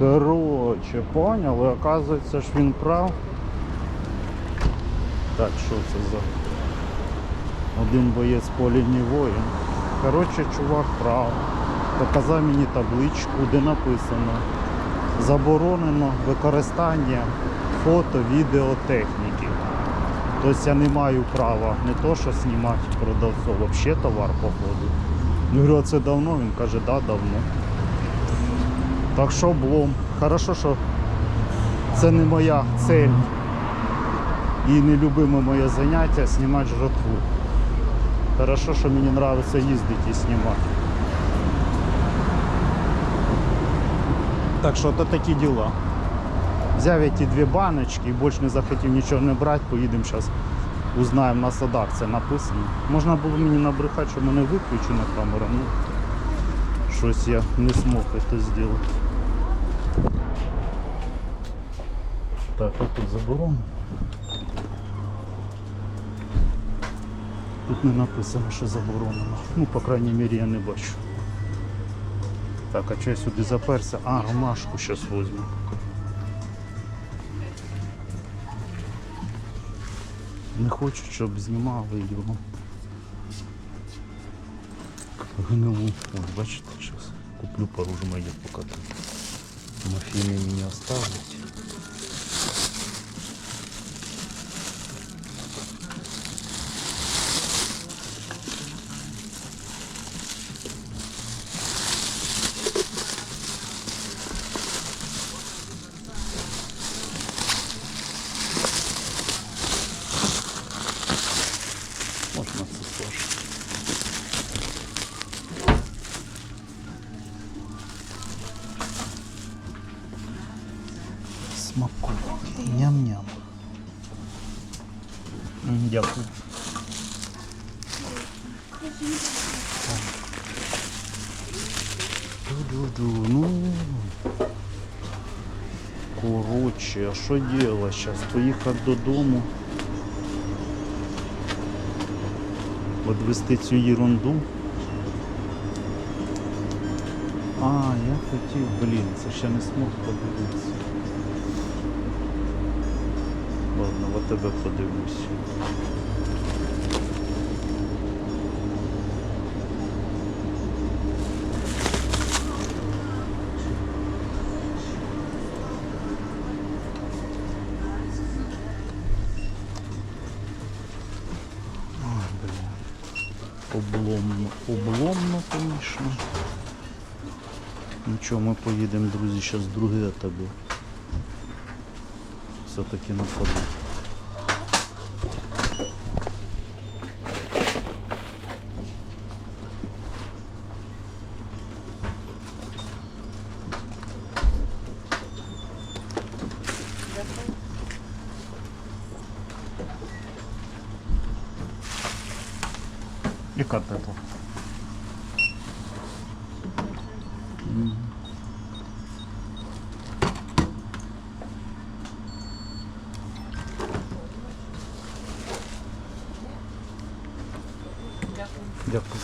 Коротше, поняли, оказується ж він прав. Так, що це за один боєць по лінії воїн. Коротше, чувак прав. Показав мені табличку, де написано заборонено використання фото, відео, техніки. Тобто я не маю права не то, що знімати продавців, взагалі товар походу. Я говорю, а це давно? Він каже, да, давно. Так що облом. Хорошо, що це не моя цель і нелюбиме моє заняття знімати жратву. Хорошо, що мені подобається їздити і знімати. Так що то такі діла. Взяв я ті дві баночки і більше не захотів нічого не брати, поїдемо зараз узнаємо на садах, це написано. Можна було мені набрехати, що мене виключена камера, ну щось я не змог це зробити. Так, а тут заборонено. Тут не написано, що заборонено. Ну, по крайній мірі, я не бачу. Так, а що я сюди заперся? А, ромашку зараз візьму. Не хочу, щоб знімали його. Гнилу. Ось, бачите, зараз куплю пару жмаїв поки. Мафіни мені оставлять. Можна це Ням-ням. Дякую. Ду-ду-ду, ну. Коротше, а що діло зараз? Поїхати додому. Подвести цю ерунду. А, я хотів, блін, це ще не смог подивитися. Ладно, в тебе подивлюсь. Ой, блін. Обломно, обломно, звісно. Нічого, ми поїдемо, друзі, зараз друге АТБ. Все-таки нападу. Дякую.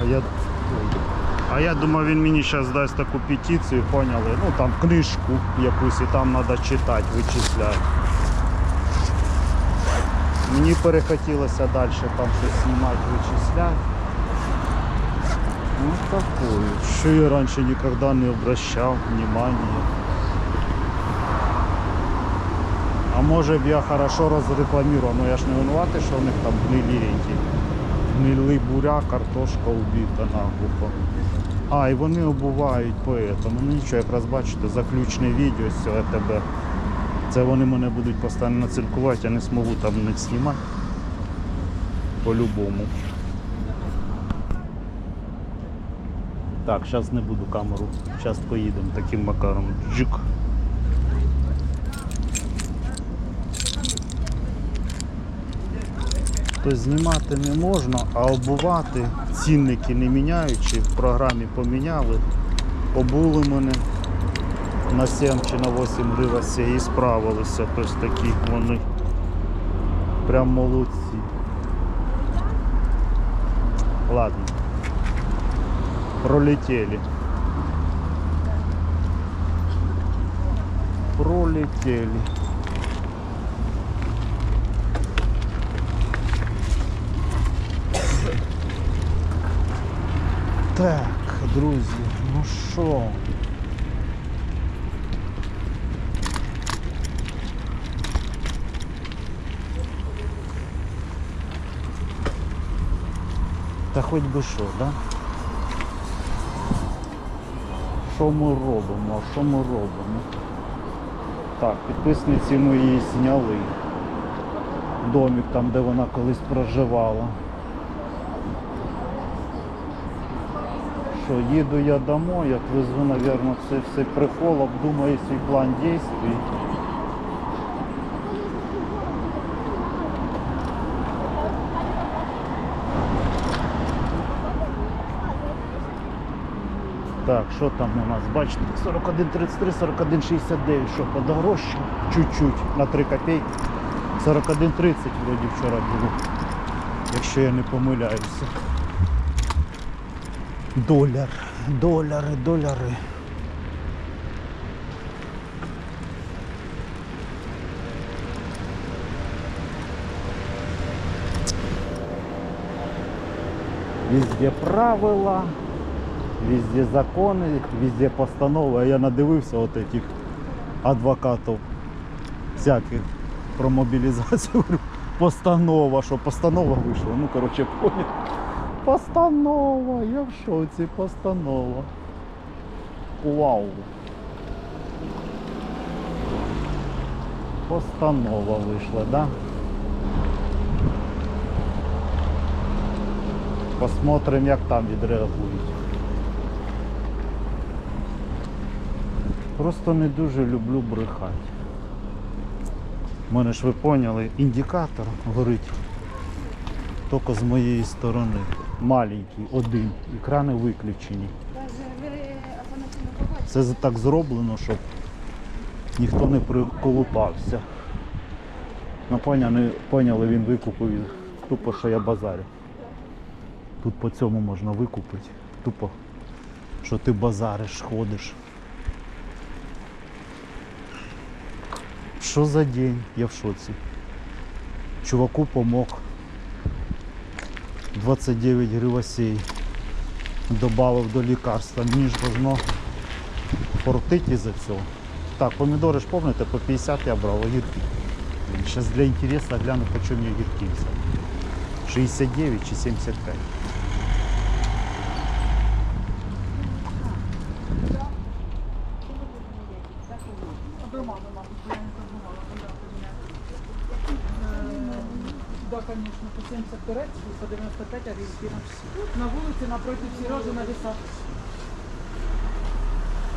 А я. А я думав, він мені зараз дасть таку петицію, поняли? Ну там книжку якусь і там треба читати, вичисляти. Мені перехотілося далі там щось знімати, вичисляти. Ну такое. Что я раньше никогда не обращал внимания. А може б я хорошо розрекламував, но я ж не винуватий, що у них там гнилі эти. Гнилий буряк, картошка убита наглухо. А, і вони обувають по этому. Ну нічого, якраз бачите, заключне відео з цього ТБ. Це вони мене будуть постійно циркувати, я не зможу там не знімати. По-любому. Так, зараз не буду камеру. Зараз поїдемо таким макаром. Джик. Тобто знімати не можна, а обувати цінники не міняючи, в програмі поміняли, обули мене. на 7 чи на 8 гривень і справилися. Тобто такі вони прям молодці. Ладно. Пролетели. Пролетели. Так, друзі, ну що? Та хоч би що, да? Що ми робимо? Що ми робимо? Так, підписниці ми її зняли. Домик там, де вона колись проживала. Що, їду я домой, отвезу, наверное, цей все прикол, обдумаю свій план дій. Так, що там у нас? Бачите, 41,33, 41,69, що подорожче, чуть-чуть, на 3 копійки. 41,30 вроді вчора було, якщо я не помиляюся. Доляр, доляри, доляри. Везде правила, везде закони, везде постанови. Я надивився от этих адвокатів всяких про мобілізацію. Постанова, що постанова вийшла. Ну, коротше, понял. Постанова, я в шоці, постанова. Вау. Постанова вийшла, да? Посмотрим, як там відреагують. Просто не дуже люблю брехати. У мене ж ви поняли, індикатор горить тільки з моєї сторони. Маленький, один. Екрани виключені. Це так зроблено, щоб ніхто не приколупався. Ну, поняли, поняли, він викупив тупо, що я базарю. Тут по цьому можна викупити. Тупо, що ти базариш, ходиш. Що за день? Я в шоці. Чуваку помог. 29 гривосей. Добавив до лікарства. ніж должно фортити із-за цього. Так, помідори ж помните, по 50 я брав огірки. Зараз для інтересу гляну, по чому є огірки. взяв. 69 чи 75. Да, конечно, по 70 турецький, по 95 Аргентина. На вулиці напроти Сережи на лісах.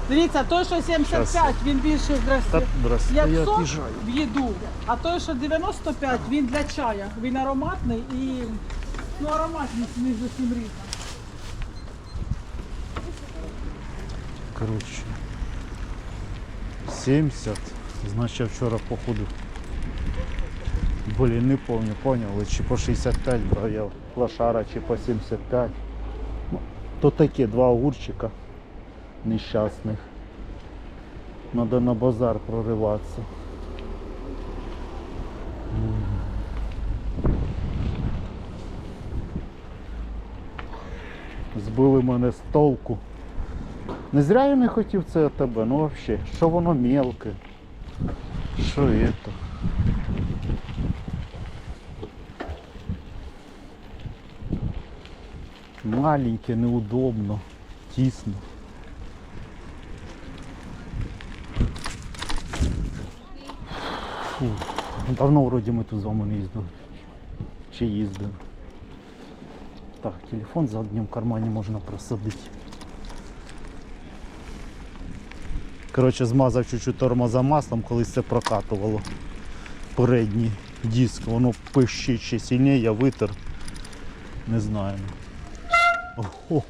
Дивіться, той, що 75, він більше Та, здрасте. Як я от'їжджаю. в їду, а той, що 95, він для чая. Він ароматний і ну, ароматність не зовсім різна. Коротше. 70. Значить я вчора походу. Блін, не помню, поняли, чи по 65 брав я лошара, чи по 75. Ну, то таке два огурчика нещасних. Надо на базар прориватися. Збили мене з толку. Не зря я не хотів це тебе, ну взагалі, що воно мелке. Що это? Маленьке, неудобно, тісно. Фу. Давно вроді ми тут з вами не їздили. Чи їздили. Так, телефон в задньому кармані можна просадити. Коротше, змазав чуть-чуть тормоза маслом, колись це прокатувало. Передній диск, воно пищить ще сильніше, я витер. Не знаю. Ого,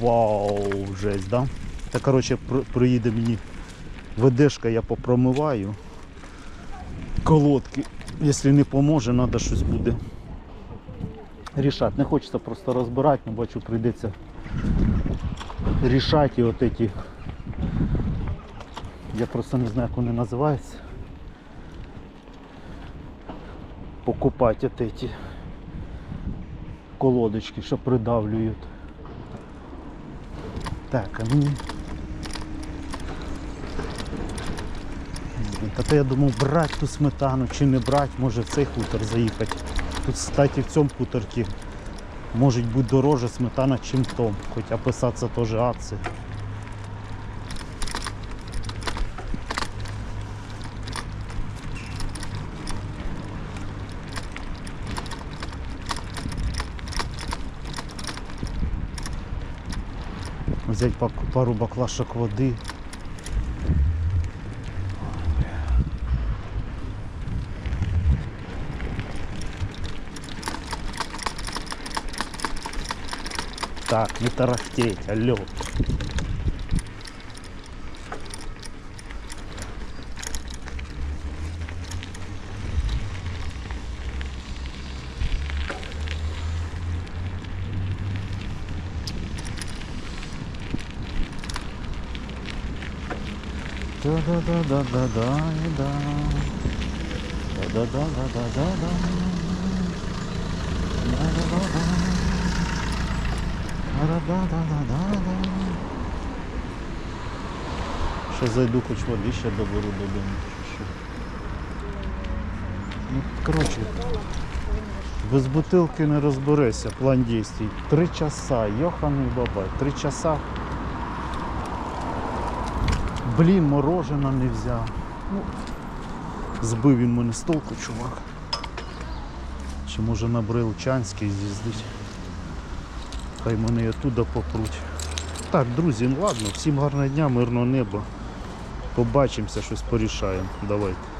Вау, жесть, да? Та коротше приїде мені ВДшка я попромиваю. Колодки, якщо не поможе, треба щось буде рішати. Не хочеться просто розбирати, але бачу, прийдеться рішати от эти. Я просто не знаю, як вони називаються. Покупати от эти колодочки, що придавлюють. Так, а мені. Та то я думав брати ту сметану чи не брати, може в цей хутор заїхати. Тут, кстати, в цьому хуторці може бути дороже сметана, чим в тому. Хоча писатися теж акції. Взять пару баклашок води. Так, не тарахтеть, алло. Да-да-да-да-да-да-да. Да-да-да-да-да-да-да. Да-да-да-да. Да-да-да-да-да-да. Ще зайду, хоч води ще доберу додому. Ну, коротше, без бутилки не розберешся, план дій. Три часа, йоханий бабай, три часа. Блін, морожена не взяв. Ну, збив він мене з толку, чувак. Чи може на Брилчанський з'їздить? Хай мене і оттуда попруть. Так, друзі, ну ладно, всім гарного дня, мирного неба. Побачимося, щось порішаємо. Давайте.